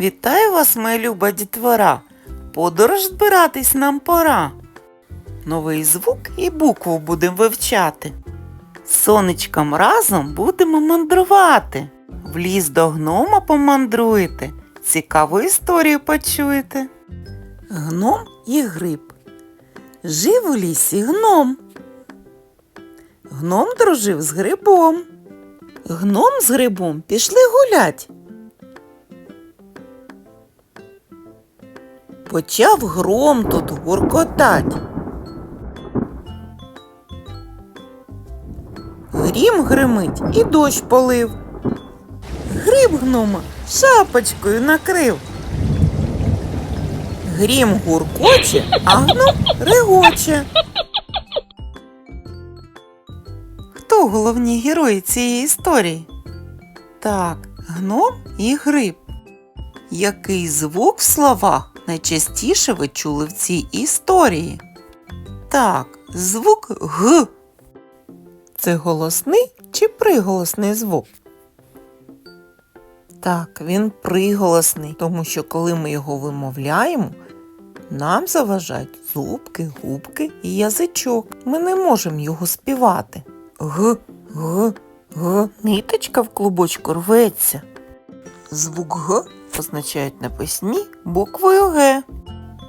Вітаю вас, моя люба дітвора. Подорож збиратись нам пора. Новий звук і букву будемо вивчати. Сонечком разом будемо мандрувати. В ліс до гнома помандруєте. Цікаву історію почуєте. Гном і гриб. Жив у лісі гном. Гном дружив з грибом. Гном з грибом пішли гулять. Почав гром тут гуркотать. Грім гримить і дощ полив. Гриб гнома шапочкою накрив. Грім гуркоче, а гном регоче. Хто головні герої цієї історії? Так, гном і гриб. Який звук в словах найчастіше ви чули в цій історії? Так, звук Г. Це голосний чи приголосний звук? Так, він приголосний, тому що коли ми його вимовляємо, нам заважають зубки, губки і язичок. Ми не можемо його співати. Г, г, г. Ниточка в клубочку рветься. Звук Г позначають на письмі буквою Г.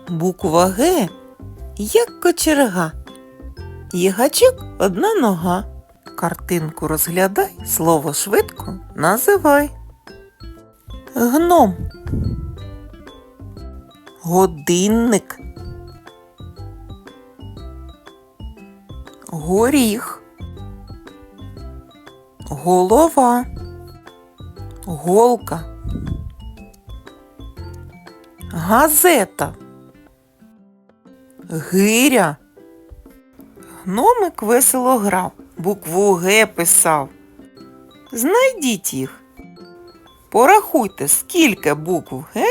Буква Г як кочерга. Є одна нога. Картинку розглядай, слово швидко називай. Гном. Годинник. Горіх. Голова. Голка. Газета. Гиря. Гномик весело грав, букву Г писав. Знайдіть їх. Порахуйте, скільки букв Г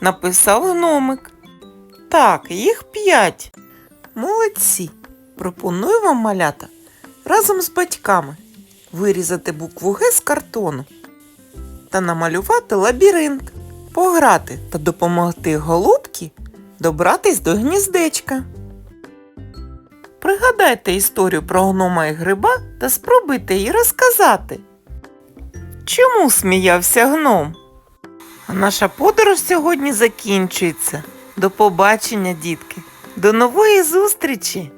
написав гномик. Так, їх п'ять. Молодці. Пропоную вам малята разом з батьками вирізати букву Г з картону та намалювати лабіринт, пограти та допомогти голубці добратись до гніздечка. Пригадайте історію про гнома і гриба та спробуйте її розказати. Чому сміявся гном? А наша подорож сьогодні закінчується. До побачення, дітки. До нової зустрічі!